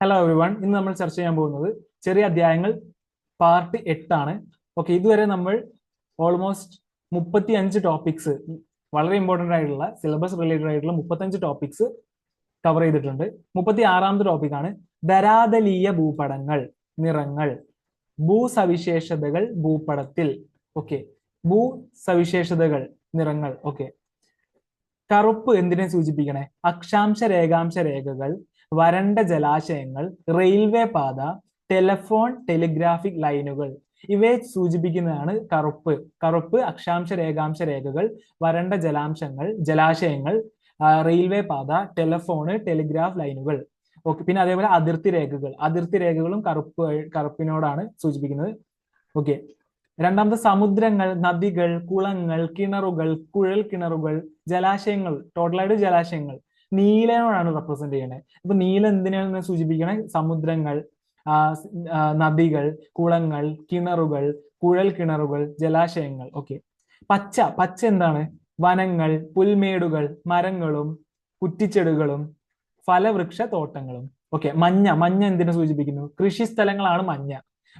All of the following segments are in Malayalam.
ഹലോ എവറി വൺ ഇന്ന് നമ്മൾ ചർച്ച ചെയ്യാൻ പോകുന്നത് ചെറിയ അധ്യായങ്ങൾ പാർട്ട് എട്ടാണ്. ഓക്കെ ഇതുവരെ നമ്മൾ ഓൾമോസ്റ്റ് മുപ്പത്തി അഞ്ച് ടോപ്പിക്സ് വളരെ ഇമ്പോർട്ടന്റ് ആയിട്ടുള്ള സിലബസ് റിലേറ്റഡ് ആയിട്ടുള്ള മുപ്പത്തഞ്ച് ടോപ്പിക്സ് കവർ ചെയ്തിട്ടുണ്ട്. മുപ്പത്തി ആറാമത്തെ ടോപ്പിക്കാണ് ധരാതലീയ ഭൂപടങ്ങൾ നിറങ്ങൾ ഭൂസവിശേഷതകൾ ഭൂപടത്തിൽ. ഓക്കെ ഭൂസവിശേഷതകൾ നിറങ്ങൾ. ഓക്കെ കറുപ്പ് എന്തിനെ സൂചിപ്പിക്കണേ? അക്ഷാംശ രേഖാംശ രേഖകൾ വരണ്ട ജലാശയങ്ങൾ റെയിൽവേ പാത ടെലഫോൺ ടെലിഗ്രാഫിക് ലൈനുകൾ. ഇവയെ സൂചിപ്പിക്കുന്നതാണ് കറുപ്പ്. കറുപ്പ് അക്ഷാംശ രേഖാംശ രേഖകൾ വരണ്ട ജലാംശങ്ങൾ ജലാശയങ്ങൾ റെയിൽവേ പാത ടെലഫോണ് ടെലിഗ്രാഫ് ലൈനുകൾ. ഓക്കെ പിന്നെ അതേപോലെ അതിർത്തി രേഖകൾ. അതിർത്തി രേഖകളും കറുപ്പ് കറുപ്പിനോടാണ് സൂചിപ്പിക്കുന്നത്. ഓക്കെ. രണ്ടാമത്തെ സമുദ്രങ്ങൾ നദികൾ കുളങ്ങൾ കിണറുകൾ കുഴൽ കിണറുകൾ ജലാശയങ്ങൾ ടോട്ടലായിട്ട് ജലാശയങ്ങൾ. നീലയോടാണ് റെപ്രസെന്റ് ചെയ്യണേ അപ്പൊ നീല എന്തിനാണ് സൂചിപ്പിക്കണേ? സമുദ്രങ്ങൾ നദികൾ കുളങ്ങൾ കിണറുകൾ കുഴൽ കിണറുകൾ ജലാശയങ്ങൾ ഓക്കെ പച്ച പച്ച എന്താണ്? വനങ്ങൾ പുൽമേടുകൾ മരങ്ങളും കുറ്റിച്ചെടികളും ഫലവൃക്ഷ തോട്ടങ്ങളും ഓക്കെ മഞ്ഞ മഞ്ഞ എന്തിനെ സൂചിപ്പിക്കുന്നു? കൃഷി സ്ഥലങ്ങളാണ് മഞ്ഞ.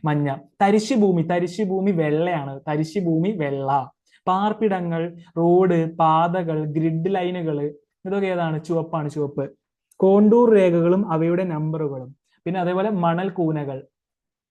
മഞ്ഞ. തരിശു ഭൂമി തരിശു ഭൂമി വെള്ളയാണ്. തരിശു ഭൂമി വെള്ള. പാർപ്പിടങ്ങൾ റോഡ് പാതകൾ ഗ്രിഡ് ലൈനുകൾ ഇതൊക്കെ ഏതാണ്? ചുവപ്പാണ് ചുവപ്പ്. കോണ്ടൂർ രേഖകളും അവയുടെ നമ്പറുകളും. പിന്നെ അതേപോലെ മണൽ കൂനകൾ.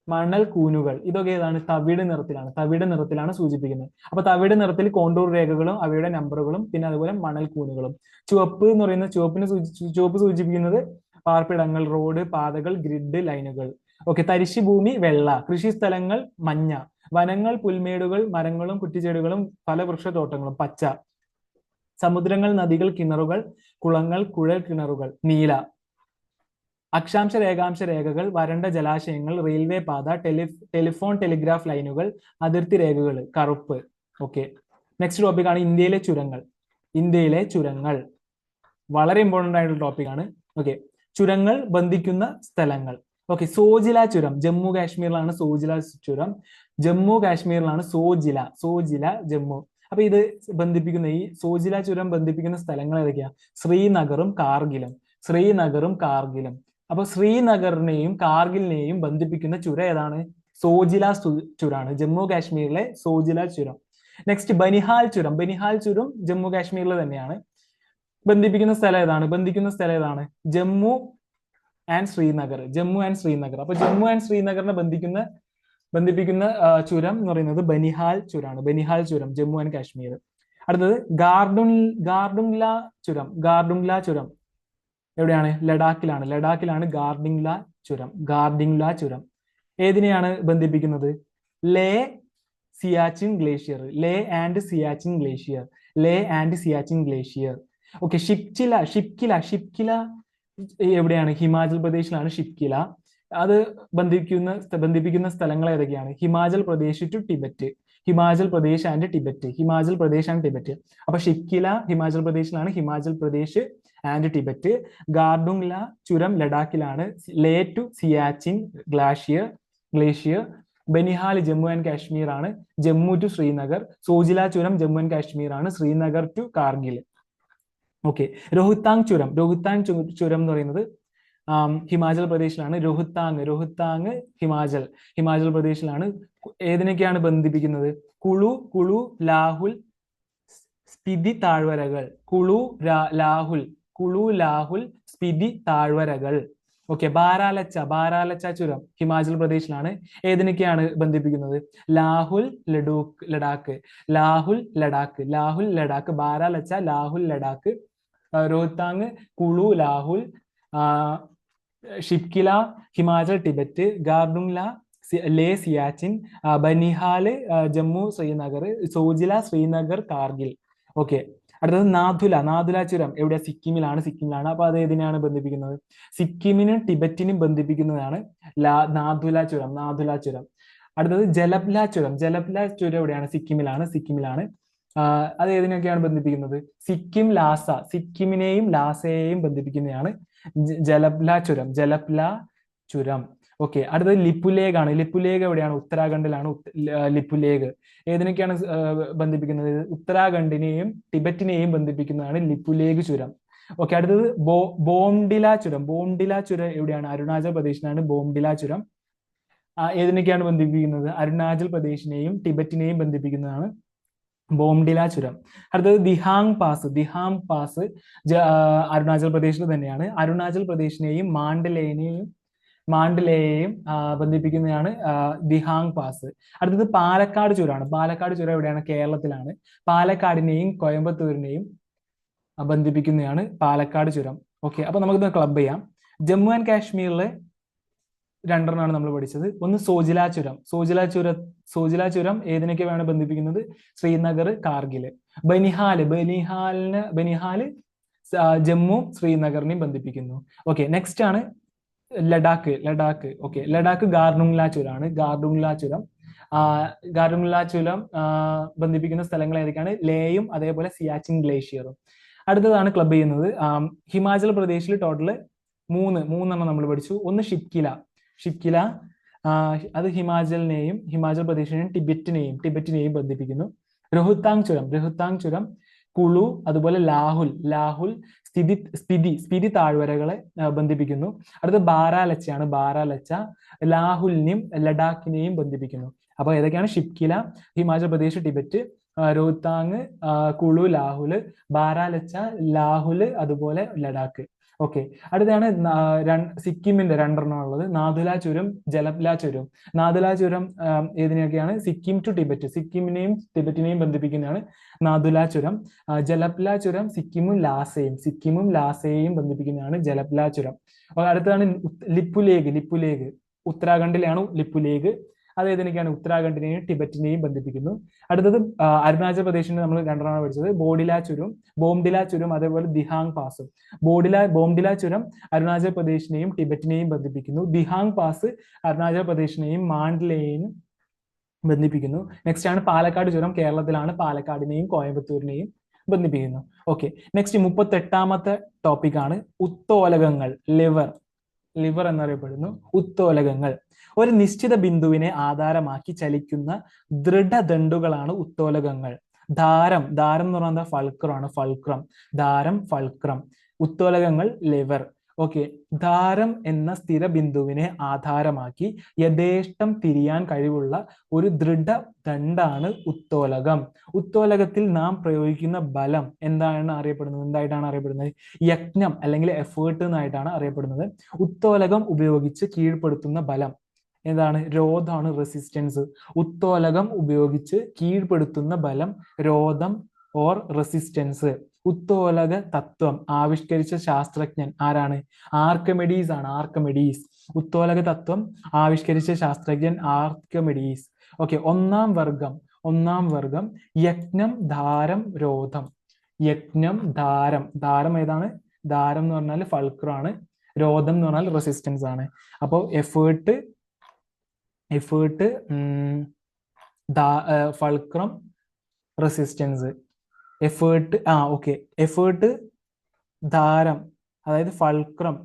മണൽ കൂനുകൾ. ഇതൊക്കെ ഏതാണ്? തവിട് നിറത്തിലാണ്. തവിട് നിറത്തിലാണ് സൂചിപ്പിക്കുന്നത്. അപ്പൊ തവിട് നിറത്തിൽ കോണ്ടൂർ രേഖകളും അവയുടെ നമ്പറുകളും പിന്നെ അതുപോലെ മണൽ കൂനുകളും. ചുവപ്പ് എന്ന് പറയുന്ന ചുവപ്പിന് ചുവപ്പ് സൂചിപ്പിക്കുന്നത് പാർപ്പിടങ്ങൾ റോഡ് പാതകൾ ഗ്രിഡ് ലൈനുകൾ. ഓക്കെ തരിശു ഭൂമി വെള്ള. കൃഷി സ്ഥലങ്ങൾ മഞ്ഞ. വനങ്ങൾ പുൽമേടുകൾ മരങ്ങളും കുറ്റിച്ചെടികളും ഫലവൃക്ഷത്തോട്ടങ്ങളും പച്ച. സമുദ്രങ്ങൾ നദികൾ കിണറുകൾ കുളങ്ങൾ കുഴൽ കിണറുകൾ നീല. അക്ഷാംശ രേഖാംശ രേഖകൾ വരണ്ട ജലാശയങ്ങൾ റെയിൽവേ പാത ടെലി ടെലിഫോൺ ടെലിഗ്രാഫ് ലൈനുകൾ അതിർത്തി രേഖകൾ കറുപ്പ്. ഓക്കെ നെക്സ്റ്റ് ടോപ്പിക്കാണ് ഇന്ത്യയിലെ ചുരങ്ങൾ. ഇന്ത്യയിലെ ചുരങ്ങൾ. വളരെ ഇമ്പോർട്ടന്റ് ആയിട്ടുള്ള ടോപ്പിക്കാണ് ഓക്കെ ചുരങ്ങൾ ബന്ധിക്കുന്ന സ്ഥലങ്ങൾ. ഓക്കെ സോജില ചുരം. ജമ്മു കാശ്മീരിലാണ് സോജില ചുരം. ജമ്മു കാശ്മീരിലാണ് സോജില. സോജില ജമ്മു. അപ്പൊ ഇത് ബന്ധിപ്പിക്കുന്ന ഈ സോജില ചുരം ബന്ധിപ്പിക്കുന്ന സ്ഥലങ്ങൾ ഏതൊക്കെയാ? ശ്രീനഗറും കാർഗിലും. ശ്രീനഗറും കാർഗിലും. അപ്പൊ ശ്രീനഗറിനെയും കാർഗിലിനെയും ബന്ധിപ്പിക്കുന്ന ചുരം ഏതാണ്? സോജില ചുരാണ്. ജമ്മു കാശ്മീരിലെ സോജില ചുരം. നെക്സ്റ്റ് ബനിഹാൽ ചുരം. ബനിഹാൽ ചുരം ജമ്മു കാശ്മീരിൽ തന്നെയാണ്. ബന്ധിപ്പിക്കുന്ന സ്ഥലം ഏതാണ്? ബന്ധിക്കുന്ന സ്ഥലം ഏതാണ്? ജമ്മു ആൻഡ് ശ്രീനഗർ. ജമ്മു ആൻഡ് ശ്രീനഗർ. അപ്പൊ ജമ്മു ആൻഡ് ശ്രീനഗറിനെ ബന്ധിക്കുന്ന ബന്ധിപ്പിക്കുന്ന ചുരം എന്ന് പറയുന്നത് ബനിഹാൽ ചുരമാണ് ബനിഹാൽ ചുരം ജമ്മു ആൻഡ് കാശ്മീർ. അടുത്തത് ഗാർഡുൻ ഗാർഡുംല ചുരം ഗാർഡുംല ചുരം. എവിടെയാണ്? ലഡാക്കിലാണ്. ലഡാക്കിലാണ് ഗാർഡിംഗ്ല ചുരം. ഗാർഡിംഗ്ല ചുരം. ഏതിനെയാണ് ബന്ധിപ്പിക്കുന്നത്? Leh Siachen glacier. Leh and Siachen glacier. Leh and Siachen glacier. Okay Shipkila Shipkila Shipkila എവിടെയാണ്? ഹിമാചൽ പ്രദേശിലാണ് ഷിപ്കില അത് ബന്ധിക്കുന്ന ബന്ധിപ്പിക്കുന്ന സ്ഥലങ്ങൾ ഏതൊക്കെയാണ്? Himachal Pradesh to Tibet Himachal Pradesh and Tibet Himachal Pradesh and Tibet അപ്പൊ ഷിക്കില ഹിമാചൽ പ്രദേശിലാണ് ഹിമാചൽ പ്രദേശ് ആൻഡ് ടിബറ്റ് ഗാർഡുംഗ്ല ചുരം ലഡാക്കിലാണ് Leh to Siachen glacier glacier. Banihal Jammu and Kashmir ആണ് ജമ്മു ടു ശ്രീനഗർ. സോജില ചുരം ജമ്മു ആൻഡ് കാശ്മീർ ആണ് ശ്രീനഗർ ടു കാർഗിൽ. ഓക്കെ രോഹിത്താങ് ചുരം. രോഹിത്താങ് ചുരം എന്ന് പറയുന്നത് ഹിമാചൽ പ്രദേശിലാണ് രോഹുത്താങ്. രോഹുത്താങ് ഹിമാചൽ. ഹിമാചൽ പ്രദേശിലാണ് ഏതിനൊക്കെയാണ് ബന്ധിപ്പിക്കുന്നത്? കുളു കുളു ലാഹുൽ സ്പിതി താഴ്വരകൾ. കുളു ലാഹുൽ. കുളു ലാഹുൽ സ്പിതി താഴ്വരകൾ. ഓക്കെ ബാരാലച്ച ബാരാലച്ച ചുരം ഹിമാചൽ പ്രദേശിലാണ് ഏതിനൊക്കെയാണ് ബന്ധിപ്പിക്കുന്നത്? ലാഹുൽ ലഡൂക്ക് ലഡാക്ക്. ലാഹുൽ ലഡാക്ക്. ലാഹുൽ ലഡാക്ക് ബാരാലച്ച ലാഹുൽ ലഡാക്ക് രോഹ്താങ് കുളു ലാഹുൽ ഷിപ്കില ഹിമാചൽ ടിബറ്റ് ഗാർഡുംല ലേ സിയാച്ചിൻ ബനിഹാൽ ജമ്മു ശ്രീനഗർ സോജില ശ്രീനഗർ കാർഗിൽ. ഓക്കെ. അടുത്തത് നാഥുല. നാഥുല ചുരം എവിടെ സിക്കിമിലാണ്. സിക്കിമിലാണ്. അപ്പൊ അത് ഏതിനാണ് ബന്ധിപ്പിക്കുന്നത്? സിക്കിമിനും ടിബറ്റിനും ബന്ധിപ്പിക്കുന്നതാണ് ലാ നാഥുല ചുരം. നാഥുല ചുരം. അടുത്തത് ജലപ്ല ചുരം. ജലപ്ല ചുരം എവിടെയാണ്? സിക്കിമിലാണ്. സിക്കിമിലാണ്. അത് ഏതിനൊക്കെയാണ് ബന്ധിപ്പിക്കുന്നത്? സിക്കിം ലാസ. സിക്കിമിനെയും ലാസയെയും ബന്ധിപ്പിക്കുന്നതാണ് ജലപ്ല ചുരം ജലപ്ല ചുരം. ഓക്കെ അടുത്തത് ലിപ്പുലേഖ് ആണ് ലിപ്പുലേഖ് എവിടെയാണ്? ഉത്തരാഖണ്ഡിലാണ് ലിപ്പുലേഖ്. ഏതിനൊക്കെയാണ് ബന്ധിപ്പിക്കുന്നത്? ഉത്തരാഖണ്ഡിനെയും ടിബറ്റിനെയും ബന്ധിപ്പിക്കുന്നതാണ് ലിപ്പുലേഖ് ചുരം. ഓക്കെ അടുത്തത് ബോ ബോംഡില ചുരം. ബോംഡില ചുരം എവിടെയാണ്? അരുണാചൽ പ്രദേശിലാണ് ബോംഡില ചുരം. ഏതിനൊക്കെയാണ് ബന്ധിപ്പിക്കുന്നത്? അരുണാചൽ പ്രദേശിനെയും ടിബറ്റിനെയും ബന്ധിപ്പിക്കുന്നതാണ് ബോംഡില ചുരം. അടുത്തത് ദിഹാങ് പാസ്. ദിഹാങ് പാസ് അരുണാചൽ പ്രദേശിൽ തന്നെയാണ്. അരുണാചൽ പ്രദേശിനെയും മാണ്ഡലേനെയും മാണ്ഡലേയെയും ബന്ധിപ്പിക്കുന്നതാണ് ദിഹാങ് പാസ്. അടുത്തത് പാലക്കാട് ചുരമാണ്. പാലക്കാട് ചുരം എവിടെയാണ്? കേരളത്തിലാണ്. പാലക്കാടിനെയും കോയമ്പത്തൂരിനെയും ബന്ധിപ്പിക്കുന്നതാണ് പാലക്കാട് ചുരം. ഓക്കെ അപ്പൊ നമുക്കിത് ക്ലബ് ചെയ്യാം. ജമ്മു ആൻഡ് കാശ്മീരിലെ രണ്ടെണ്ണമാണ് നമ്മൾ പഠിച്ചത്. ഒന്ന് സോജിലാ ചുരം സോജിലാ ചുര സോജിലാ ചുരം ഏതിനൊക്കെയാണ് ബന്ധിപ്പിക്കുന്നത്? ശ്രീനഗർ കാർഗിൽ. ബനിഹാൽ. ബനിഹാലിന് ബനിഹാൽ ജമ്മു ശ്രീനഗറിനെയും ബന്ധിപ്പിക്കുന്നു. ഓക്കെ നെക്സ്റ്റ് ആണ് ലഡാക്ക്. ലഡാക്ക്. ഓക്കെ ലഡാക്ക് ഗാർഡുങ്ല ചുരമാണ് ഗാർഡുങ്ല ചുരം ആ, ഗാർഡുങ്ല ചുരം ബന്ധിപ്പിക്കുന്ന സ്ഥലങ്ങൾ ഏതൊക്കെയാണ്? ലേയും അതേപോലെ സിയാച്ചിൻ ഗ്ലേഷ്യറും. അടുത്തതാണ് ക്ലബ് ചെയ്യുന്നത്. ഹിമാചൽ പ്രദേശിൽ ടോട്ടൽ മൂന്ന് മൂന്നെണ്ണം നമ്മൾ പഠിച്ചു. ഒന്ന് ഷിപ്കില. ഷിപ്കില ആ, അത് ഹിമാചലിനെയും ഹിമാചൽ പ്രദേശിനെയും ടിബറ്റിനെയും ടിബറ്റിനെയും ബന്ധിപ്പിക്കുന്നു. രോഹുത്താങ് ചുരം രോഹുത്താങ് ചുരം കുളു അതുപോലെ ലാഹുൽ ലാഹുൽ സ്ഥിതി സ്ഥിതി സ്ഥിതി താഴ്വരകളെ ബന്ധിപ്പിക്കുന്നു. അടുത്ത ബാരാലച്ചയാണ് ബാരാലച്ച ലാഹുലിനെയും ലഡാക്കിനെയും ബന്ധിപ്പിക്കുന്നു. അപ്പൊ ഏതൊക്കെയാണ്? ഷിപ്കില ഹിമാചൽ പ്രദേശ് ടിബറ്റ് രോഹ്താങ് കുളു ലാഹുൽ ബാരാലച്ച ലാഹുൽ അതുപോലെ ലഡാക്ക്. ഓക്കെ അടുത്താണ് സിക്കിമിന്റെ രണ്ടെണ്ണം ഉള്ളത്. നാഥുല ചുരം ജലപ്ല ചുരം. നാഥുല ചുരം ഏതിനെയൊക്കെയാണ്? Sikkim to Tibet. സിക്കിമിനെയും ടിബറ്റിനെയും ബന്ധിപ്പിക്കുന്നതാണ് നാഥുല ചുരം. ജലപ്ല ചുരം സിക്കിമും ലാസയും. സിക്കിമും ലാസയെയും ബന്ധിപ്പിക്കുന്നതാണ് ജലപ്ല ചുരം. അടുത്തതാണ് ലിപ്പുലേഗ്. ലിപ്പുലേഗ്. ഉത്തരാഖണ്ഡിലാണ് ലിപ്പുലേഗ്? അത് എനിക്കാണ് ഉത്തരാഖണ്ഡിനെയും ടിബറ്റിനെയും ബന്ധിപ്പിക്കുന്നു അടുത്തത് അരുണാചൽ പ്രദേശിന് നമ്മൾ രണ്ടെണ്ണം പഠിച്ചത്. ബോഡില ചുരം ബോംഡില ചുരം അതേപോലെ ദിഹാങ് പാസും. ബോഡില ബോംഡില ചുരം അരുണാചൽ പ്രദേശിനെയും ടിബറ്റിനെയും ബന്ധിപ്പിക്കുന്നു. ദിഹാങ് പാസ് അരുണാചൽ പ്രദേശിനെയും മാണ്ഡലേയും ബന്ധിപ്പിക്കുന്നു. നെക്സ്റ്റ് ആണ് പാലക്കാട് ചുരം. കേരളത്തിലാണ് പാലക്കാടിനെയും കോയമ്പത്തൂരിനെയും ബന്ധിപ്പിക്കുന്നു. ഓക്കെ നെക്സ്റ്റ് മുപ്പത്തെട്ടാമത്തെ ടോപ്പിക്കാണ് ഉത്തോലകങ്ങൾ ലിവർ ലിവർ എന്നറിയപ്പെടുന്നു ഉത്തോലകങ്ങൾ. ഒരു നിശ്ചിത ബിന്ദുവിനെ ആധാരമാക്കി ചലിക്കുന്ന ദൃഢദണ്ഡുകളാണ് ഉത്തോലകങ്ങൾ. ധാരം ധാരം എന്ന് പറയുന്നത് ഫൾക്രമാണ്. ഫൾക്രം. ധാരം ഫൾക്രം. ഉത്തോലകങ്ങൾ ലിവർ. ഓക്കെ ധാരം എന്ന സ്ഥിര ബിന്ദുവിനെ ആധാരമാക്കി യഥേഷ്ടം തിരിയാൻ കഴിവുള്ള ഒരു ദൃഢ ദണ്ഡാണ് ഉത്തോലകം. ഉത്തോലകത്തിൽ നാം പ്രയോഗിക്കുന്ന ബലം എന്താണ് അറിയപ്പെടുന്നത്? എന്തായിട്ടാണ് അറിയപ്പെടുന്നത്? യജ്ഞം അല്ലെങ്കിൽ എഫേർട്ട് എന്നായിട്ടാണ് അറിയപ്പെടുന്നത്. ഉത്തോലകം ഉപയോഗിച്ച് കീഴ്പ്പെടുത്തുന്ന ബലം എന്താണ്? രോധമാണ് റെസിസ്റ്റൻസ് ഉത്തോലകം ഉപയോഗിച്ച് കീഴ്പ്പെടുത്തുന്ന ബലം രോധം ഓർ റെസിസ്റ്റൻസ് ഉത്തോലക തത്വം. ആവിഷ്കരിച്ച ശാസ്ത്രജ്ഞൻ ആരാണ്? ആർക്കമെഡീസ് ആണ്. ആർക്കമെഡീസ്. ഉത്തോലക തത്വം ആവിഷ്കരിച്ച ശാസ്ത്രജ്ഞൻ ആർക്കമെഡീസ്. ഓക്കെ ഒന്നാം വർഗം. ഒന്നാം വർഗം. യജ്ഞം ധാരം രോധം. യജ്ഞം ധാരം. ധാരം ഏതാണ്? ധാരം എന്ന് പറഞ്ഞാൽ ഫൾക്രാണ് രോധം എന്ന് പറഞ്ഞാൽ റെസിസ്റ്റൻസ് ആണ്. അപ്പോൾ effort effort fulcrum resistance effort ആ ഓക്കെ എഫേർട്ട് ധാരം അതായത് ഫൾക്രം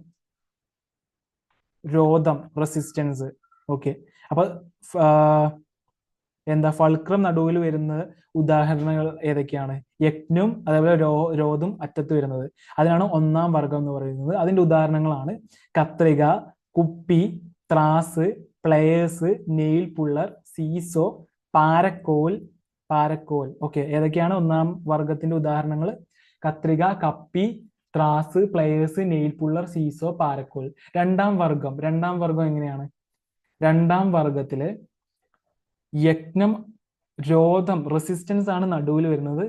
രോധം റെസിസ്റ്റൻസ് ഓക്കെ അപ്പൊ എന്താ ഫൾക്രം നടുവിൽ വരുന്ന ഉദാഹരണങ്ങൾ ഏതൊക്കെയാണ്? യജ്ഞും അതേപോലെ രോ രോധം അറ്റത്ത് വരുന്നത്. അതിനാണ് ഒന്നാം വർഗം എന്ന് പറയുന്നത്. അതിന്റെ ഉദാഹരണങ്ങളാണ് കത്രിക കുപ്പി ത്രാസ് പ്ലെയേഴ്സ് നെയിൽ പുള്ളർ സീസോ പാരക്കോൽ പാരക്കോൽ. ഓക്കെ ഏതൊക്കെയാണ് ഒന്നാം വർഗത്തിന്റെ ഉദാഹരണങ്ങൾ? കത്രിക കപ്പി ത്രാസ് പ്ലെയേഴ്സ് നെയിൽ പുള്ളർ സീസോ പാരക്കോൽ. രണ്ടാം വർഗം രണ്ടാം വർഗം എങ്ങനെയാണ്? രണ്ടാം വർഗത്തിൽ യജ്ഞം രോധം റെസിസ്റ്റൻസ് ആണ് നടുവിൽ വരുന്നത്.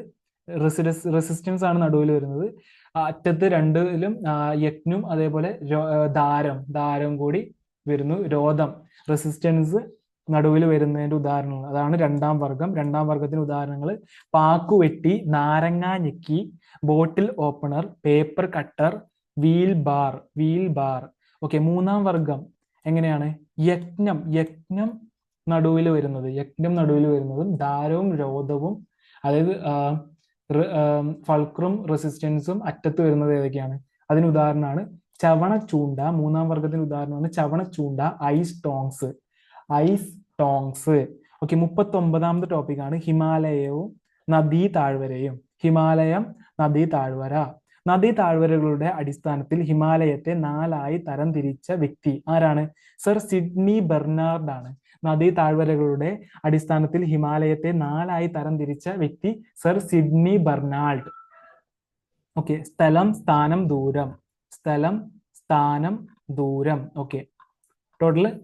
റെസിസ്റ്റൻസ് ആണ് നടുവിൽ വരുന്നത്. അറ്റത്ത് രണ്ടിലും യജ്ഞം അതേപോലെ ദാരം ദാരം കൂടി വരുന്നു. രോധം റെസിസ്റ്റൻസ് നടുവിൽ വരുന്നതിന്റെ ഉദാഹരണങ്ങൾ. അതാണ് രണ്ടാം വർഗം. രണ്ടാം വർഗത്തിന് ഉദാഹരണങ്ങൾ. പാക്കുവെട്ടി നാരങ്ങ ഞെക്കി bottle opener paper cutter wheel bar wheel bar. Okay മൂന്നാം വർഗം എങ്ങനെയാണ്? യജ്ഞം. യജ്ഞം നടുവിൽ വരുന്നത്. യജ്ഞം നടുവിൽ വരുന്നതും ദാരവും രോധവും അതായത് ഫൾക്രും റെസിസ്റ്റൻസും അറ്റത്ത് വരുന്നത് ഏതൊക്കെയാണ്? അതിന് ഉദാഹരണമാണ് ചവണ ചൂണ്ട. മൂന്നാം വർഗത്തിന് ഉദാഹരണമാണ് ചവണ ചൂണ്ട ice tongs ice tongs. Okay മുപ്പത്തി ഒമ്പതാമത്തെ ടോപ്പിക്കാണ് ഹിമാലയവും നദീ താഴ്വരയും. ഹിമാലയം നദീ താഴ്വര. നദീ താഴ്വരകളുടെ അടിസ്ഥാനത്തിൽ ഹിമാലയത്തെ നാലായി തരം തിരിച്ച വ്യക്തി ആരാണ്? സർ സിഡ്നി ബെർണാർഡ് ആണ്. നദീ താഴ്വരകളുടെ അടിസ്ഥാനത്തിൽ ഹിമാലയത്തെ നാലായി തരം തിരിച്ച വ്യക്തി സർ സിഡ്നി ബെർണാൾഡ്. ഓക്കെ സ്ഥലം സ്ഥാനം ദൂരം. സ്ഥലം സ്ഥാനം ദൂരം. ഓക്കെ ടോട്ടൽ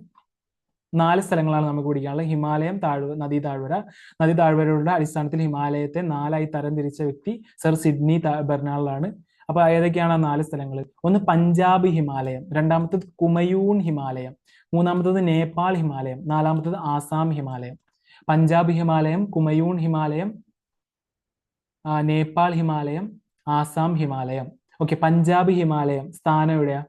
നാല് സ്ഥലങ്ങളാണ് നമുക്ക് പിടിക്കാനുള്ളത്. ഹിമാലയം താഴ്വ നദി താഴ്വര. നദി താഴ്വരയുടെ അടിസ്ഥാനത്തിൽ ഹിമാലയത്തെ നാലായി തരം തിരിച്ച വ്യക്തി സർ സിഡ്നി ബെർണാളിലാണ് അപ്പൊ ഏതൊക്കെയാണ് ആ നാല് സ്ഥലങ്ങൾ ഒന്ന് പഞ്ചാബ് ഹിമാലയം രണ്ടാമത്തത് കുമയൂൺ ഹിമാലയം മൂന്നാമത്തത് നേപ്പാൾ ഹിമാലയം നാലാമത്തത് ആസാം ഹിമാലയം. പഞ്ചാബ് ഹിമാലയം കുമയൂൺ ഹിമാലയം നേപ്പാൾ ഹിമാലയം ആസാം ഹിമാലയം. ഓക്കെ പഞ്ചാബ് ഹിമാലയം സ്ഥാനം എവിടെയാ?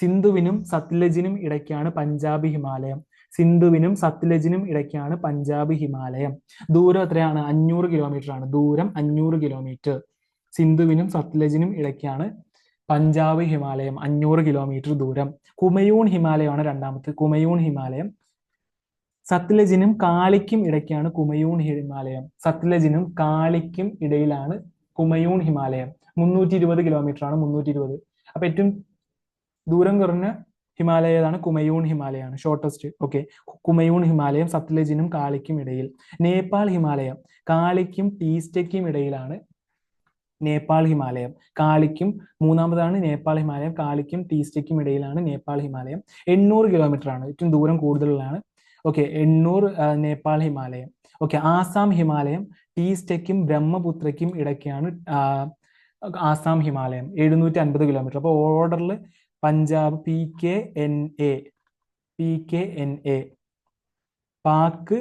സിന്ധുവിനും സത്ലജിനും ഇടയ്ക്കാണ് പഞ്ചാബ് ഹിമാലയം. സിന്ധുവിനും സത്ലജിനും ഇടയ്ക്കാണ് പഞ്ചാബ് ഹിമാലയം. ദൂരം എത്രയാണ്? അഞ്ഞൂറ് കിലോമീറ്റർ ആണ്. ദൂരം അഞ്ഞൂറ് കിലോമീറ്റർ സിന്ധുവിനും സത്ലജിനും ഇടയ്ക്കാണ് പഞ്ചാബ് ഹിമാലയം. അഞ്ഞൂറ് കിലോമീറ്റർ ദൂരം. കുമയൂൺ ഹിമാലയമാണ് രണ്ടാമത്തെ. കുമയൂൺ ഹിമാലയം. സത്ലജിനും കാളിക്കും ഇടയ്ക്കാണ് കുമയൂൺ ഹിമാലയം. സത്ലജിനും കാളിക്കും ഇടയിലാണ് കുമയൂൺ ഹിമാലയം. മുന്നൂറ്റി ഇരുപത് കിലോമീറ്റർ ആണ് മുന്നൂറ്റി ഇരുപത് അപ്പൊ ഏറ്റവും ദൂരം കുറഞ്ഞ ഹിമാലയ ഏതാണ് കുമയൂൺ ഹിമാലയാണ് ഷോർട്ടസ്റ്റ് ഓക്കെ കുമയൂൺ ഹിമാലയം സത്ലജിനും കാളിക്കും ഇടയിൽ. നേപ്പാൾ ഹിമാലയം കാളിക്കും ടീസ്റ്റയ്ക്കും ഇടയിലാണ് നേപ്പാൾ ഹിമാലയം. കാളിക്കും മൂന്നാമതാണ് നേപ്പാൾ ഹിമാലയം കാളിക്കും ടീസ്റ്റയ്ക്കും ഇടയിലാണ് നേപ്പാൾ ഹിമാലയം. എണ്ണൂറ് കിലോമീറ്റർ ആണ് ഏറ്റവും ദൂരം കൂടുതലുള്ളതാണ്. ഓക്കെ എണ്ണൂറ് നേപ്പാൾ ഹിമാലയം. ഓക്കെ ആസാം ഹിമാലയം ടീസ്റ്റയ്ക്കും ബ്രഹ്മപുത്രയ്ക്കും ഇടയ്ക്കാണ് ആസാം ഹിമാലയം. എഴുന്നൂറ്റി അൻപത് കിലോമീറ്റർ. അപ്പോൾ ഓർഡറിൽ Punjab P K N A. P K N A. Pack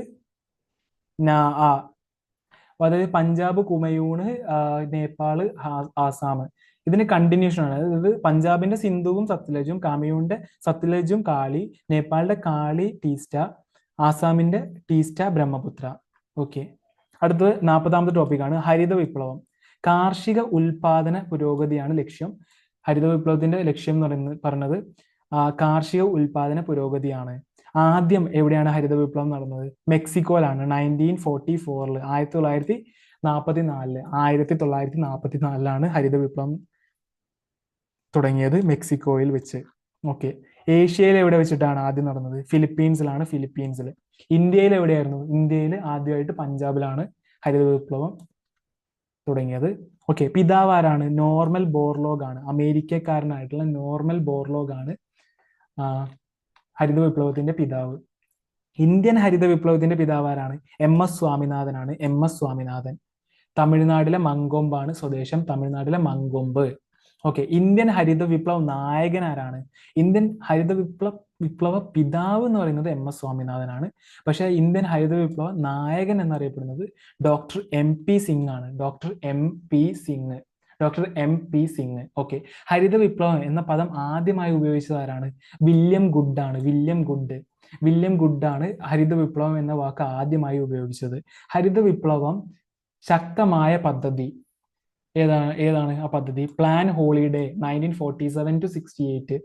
അതായത് പഞ്ചാബ് കുമയൂണ് നേപ്പാൾ ആസാം. ഇതിന് കണ്ടിന്യൂഷൻ ആണ്. അതായത് പഞ്ചാബിന്റെ സിന്ധുവും സത്ലജും കാമിയൂണിന്റെ സത്ലജും കാളി നേപ്പാളിന്റെ കാളി ടീസ്റ്റ ആസാമിന്റെ ടീസ്റ്റ ബ്രഹ്മപുത്ര. ഓക്കെ. അടുത്തത് നാൽപ്പതാമത്തെ ടോപ്പിക്കാണ് ഹരിത വിപ്ലവം കാർഷിക ഉൽപാദന പുരോഗതിയാണ് ലക്ഷ്യം. ഹരിത വിപ്ലവത്തിന്റെ ലക്ഷ്യം എന്ന് പറയുന്നത് പറഞ്ഞത് കാർഷിക ഉൽപാദന പുരോഗതിയാണ്. ആദ്യം എവിടെയാണ് ഹരിത വിപ്ലവം നടന്നത്? മെക്സിക്കോയിലാണ് നയന്റീൻ ഫോർട്ടി ഫോറിൽ ആയിരത്തി തൊള്ളായിരത്തി നാൽപ്പത്തി നാലിൽ ആയിരത്തി തൊള്ളായിരത്തി നാൽപ്പത്തി നാലിലാണ് ഹരിത വിപ്ലവം തുടങ്ങിയത് മെക്സിക്കോയിൽ വെച്ച്. ഓക്കെ. ഏഷ്യയിൽ എവിടെ വെച്ചിട്ടാണ് ആദ്യം നടന്നത്? ഫിലിപ്പീൻസിലാണ് ഫിലിപ്പീൻസിൽ ഇന്ത്യയിൽ എവിടെയായിരുന്നു? ഇന്ത്യയിൽ ആദ്യമായിട്ട് പഞ്ചാബിലാണ് ഹരിത വിപ്ലവം തുടങ്ങിയത്. ഓക്കെ പിതാവ് ആരാണ്? നോർമൽ ബോർലോഗ് ആണ്. അമേരിക്കക്കാരനായിട്ടുള്ള നോർമൽ ബോർലോഗ് ആണ് ഹരിത വിപ്ലവത്തിന്റെ പിതാവ്. ഇന്ത്യൻ ഹരിത വിപ്ലവത്തിന്റെ പിതാവ് ആരാണ്? എം എസ് സ്വാമിനാഥനാണ് എം എസ് സ്വാമിനാഥൻ. തമിഴ്നാട്ടിലെ മങ്കൊമ്പാണ് സ്വദേശം. തമിഴ്നാട്ടിലെ മങ്കൊമ്പ്. ഓക്കെ ഇന്ത്യൻ ഹരിത വിപ്ലവ നായകൻ ആരാണ്? ഇന്ത്യൻ ഹരിത വിപ്ലവ വിപ്ലവ പിതാവ് എന്ന് പറയുന്നത് എം എസ് സ്വാമിനാഥനാണ്. പക്ഷേ ഇന്ത്യൻ ഹരിത വിപ്ലവ നായകൻ എന്നറിയപ്പെടുന്നത് ഡോക്ടർ എം പി സിംഗ് ആണ്. Doctor M P Singh. Doctor M P Singh. Okay. ഹരിത വിപ്ലവം എന്ന പദം ആദ്യമായി ഉപയോഗിച്ചത് ആരാണ്? വില്യം ഗുഡ് ആണ്. William Gaud. വില്യം ഗുഡ് ആണ് ഹരിത വിപ്ലവം എന്ന വാക്ക് ആദ്യമായി ഉപയോഗിച്ചത്. ഹരിത വിപ്ലവം ശക്തമായ പദ്ധതി. ഏതാണ് ഏതാണ് ആ പദ്ധതി? Plan holiday nineteen forty seven to sixty eight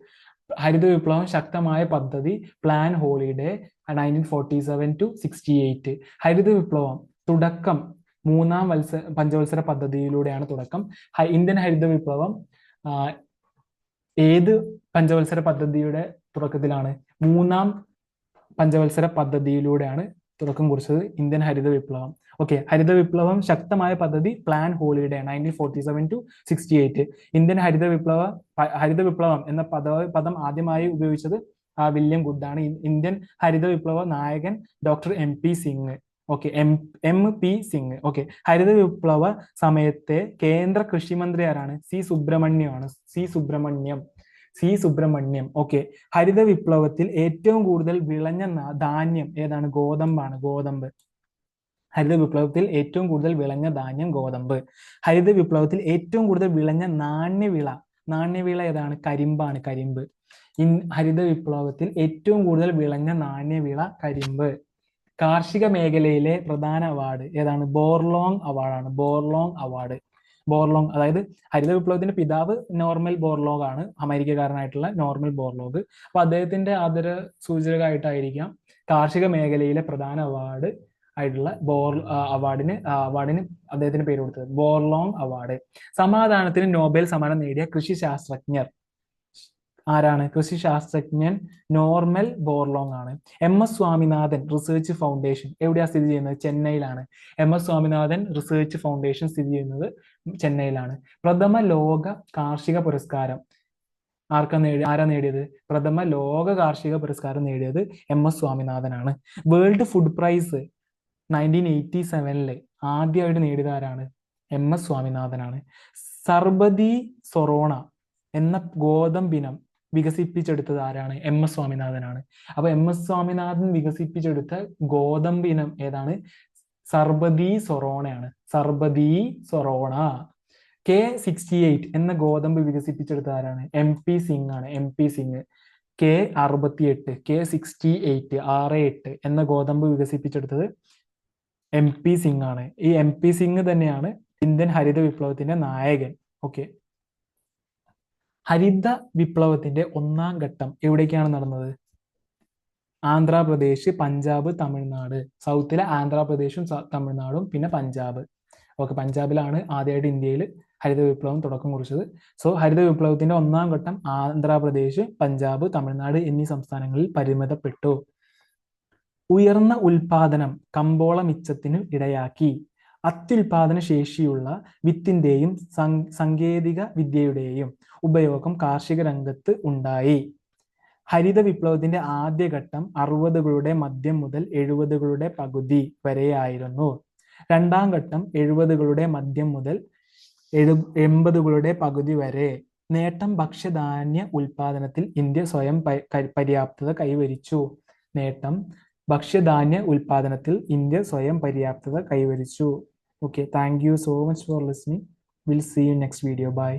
ഹരിത വിപ്ലവം ശക്തമായ പദ്ധതി plan holiday nineteen forty seven to sixty eight ഹരിത വിപ്ലവം തുടക്കം മൂന്നാം വത്സ പഞ്ചവത്സര പദ്ധതിയിലൂടെയാണ് തുടക്കം. ഇന്ത്യൻ ഹരിത വിപ്ലവം ഏത് പഞ്ചവത്സര പദ്ധതിയുടെ തുടക്കത്തിലാണ്? മൂന്നാം പഞ്ചവത്സര പദ്ധതിയിലൂടെയാണ് തുടക്കം കുറിച്ചത് ഇന്ത്യൻ ഹരിത വിപ്ലവം. ഓക്കെ ഹരിത വിപ്ലവം ശക്തമായ പദ്ധതി plan holiday nineteen forty seven to sixty eight Indian ഹരിത വിപ്ലവ ഹരിത വിപ്ലവം എന്ന പദ പദം ആദ്യമായി ഉപയോഗിച്ചത് വില്യം ഗുഡാണ് ഇന്ത്യൻ ഹരിത വിപ്ലവ നായകൻ doctor M P Singh okay M M P Singh okay ഹരിത വിപ്ലവ സമയത്തെ കേന്ദ്ര കൃഷിമന്ത്രി ആരാണ് C സുബ്രഹ്മണ്യമാണ് C Subramaniam. C Subramaniam. Okay ഹരിത വിപ്ലവത്തിൽ ഏറ്റവും കൂടുതൽ വിളഞ്ഞ ധാന്യം ഏതാണ്? ഗോതമ്പാണ്. ഗോതമ്പ്. ഹരിത വിപ്ലവത്തിൽ ഏറ്റവും കൂടുതൽ വിളഞ്ഞ ധാന്യം ഗോതമ്പ്. ഹരിത വിപ്ലവത്തിൽ ഏറ്റവും കൂടുതൽ വിളഞ്ഞ നാണ്യവിള നാണ്യവിള ഏതാണ്? കരിമ്പാണ് കരിമ്പ്. ഇൻ ഹരിത വിപ്ലവത്തിൽ ഏറ്റവും കൂടുതൽ വിളഞ്ഞ നാണ്യവിള കരിമ്പ്. കാർഷിക മേഖലയിലെ പ്രധാന അവാർഡ് ഏതാണ്? ബോർലോങ് അവാർഡാണ് ബോർലോങ് അവാർഡ് ബോർലോങ് അതായത് ഹരിത വിപ്ലവത്തിന്റെ പിതാവ് നോർമൽ ബോർലോഗ് ആണ്. അമേരിക്കക്കാരനായിട്ടുള്ള നോർമൽ ബോർലോഗ്. അപ്പൊ അദ്ദേഹത്തിന്റെ ആദര സൂചകമായിട്ടായിരിക്കാം കാർഷിക മേഖലയിലെ പ്രധാന അവാർഡ് ആയിട്ടുള്ള ബോർ അവാർഡിന് അവാർഡിന് അദ്ദേഹത്തിന് പേര് കൊടുത്തത്. Borlaug award. സമാധാനത്തിന് നോബൽ സമ്മാനം നേടിയ കൃഷി ശാസ്ത്രജ്ഞർ ആരാണ്? കൃഷി ശാസ്ത്രജ്ഞൻ നോർമൽ ബോർലോങ് ആണ്. M S Swaminathan research foundation എവിടെയാണ് സ്ഥിതി ചെയ്യുന്നത്? ചെന്നൈയിലാണ്. M S Swaminathan research foundation സ്ഥിതി ചെയ്യുന്നത് ചെന്നൈയിലാണ്. പ്രഥമ ലോക കാർഷിക പുരസ്കാരം ആർക്കാ നേടി ആരാ നേടിയത്? പ്രഥമ ലോക കാർഷിക പുരസ്കാരം നേടിയത് M S സ്വാമിനാഥനാണ്. World food prize nineteen eighty സെവനിൽ ആദ്യമായിട്ട് നേടിയത് ആരാണ് എം എസ് സ്വാമിനാഥനാണ്. സർബതി സൊറോണ എന്ന ഗോതമ്പിനം വികസിപ്പിച്ചെടുത്തത് ആരാണ് എം എസ് സ്വാമിനാഥനാണ്. അപ്പൊ എം എസ് സ്വാമിനാഥൻ വികസിപ്പിച്ചെടുത്ത ഗോതമ്പിനം ഏതാണ്? സർബതി സൊറോണയാണ്. സർബതി സൊറോണ. കെ സിക്സ്റ്റി എയ്റ്റ് എന്ന ഗോതമ്പ് വികസിപ്പിച്ചെടുത്ത ആരാണ് എം പി സിംഗ് ആണ്. എം പി സിംഗ് കെ അറുപത്തിയെട്ട് കെ സിക്സ്റ്റി എയ്റ്റ് ആറ് എട്ട് എന്ന ഗോതമ്പ് വികസിപ്പിച്ചെടുത്തത് എം പി സിംഗ് ആണ്. ഈ എം പി സിംഗ് തന്നെയാണ് ഇന്ത്യൻ ഹരിത വിപ്ലവത്തിന്റെ നായകൻ. ഓക്കെ ഹരിത വിപ്ലവത്തിന്റെ ഒന്നാം ഘട്ടം എവിടേക്കാണ് നടന്നത്? ആന്ധ്രാപ്രദേശ് പഞ്ചാബ് തമിഴ്നാട്. സൗത്തിലെ ആന്ധ്രാപ്രദേശും തമിഴ്നാടും പിന്നെ പഞ്ചാബ്. ഓക്കെ പഞ്ചാബിലാണ് ആദ്യമായിട്ട് ഇന്ത്യയിൽ ഹരിത വിപ്ലവം തുടക്കം കുറിച്ചത്. സോ ഹരിത വിപ്ലവത്തിന്റെ ഒന്നാം ഘട്ടം ആന്ധ്രാപ്രദേശ് പഞ്ചാബ് തമിഴ്നാട് എന്നീ സംസ്ഥാനങ്ങളിൽ പരിമിതപ്പെട്ടു. ഉയർന്ന ഉൽപാദനം കമ്പോള മിച്ചത്തിന് ഇടയാക്കി. അത്യുൽപാദന ശേഷിയുള്ള വിത്തിന്റെയും സങ്- സാങ്കേതിക വിദ്യയുടെയും ഉപയോഗം കാർഷിക രംഗത്ത് ഉണ്ടായി. ഹരിത വിപ്ലവത്തിന്റെ ആദ്യഘട്ടം അറുപതുകളുടെ മധ്യം മുതൽ എഴുപതുകളുടെ പകുതി വരെയായിരുന്നു. രണ്ടാം ഘട്ടം എഴുപതുകളുടെ മധ്യം മുതൽ എഴു എൺപതുകളുടെ പകുതി വരെ നേട്ടം ഭക്ഷ്യധാന്യ ഉൽപാദനത്തിൽ ഇന്ത്യ സ്വയം പര്യാപ്തത കൈവരിച്ചു. നേട്ടം ഭക്ഷ്യധാന്യ ഉൽപാദനത്തിൽ ഇന്ത്യ സ്വയം പര്യാപ്തത കൈവരിച്ചു. Okay thank you so much for listening will see you next video bye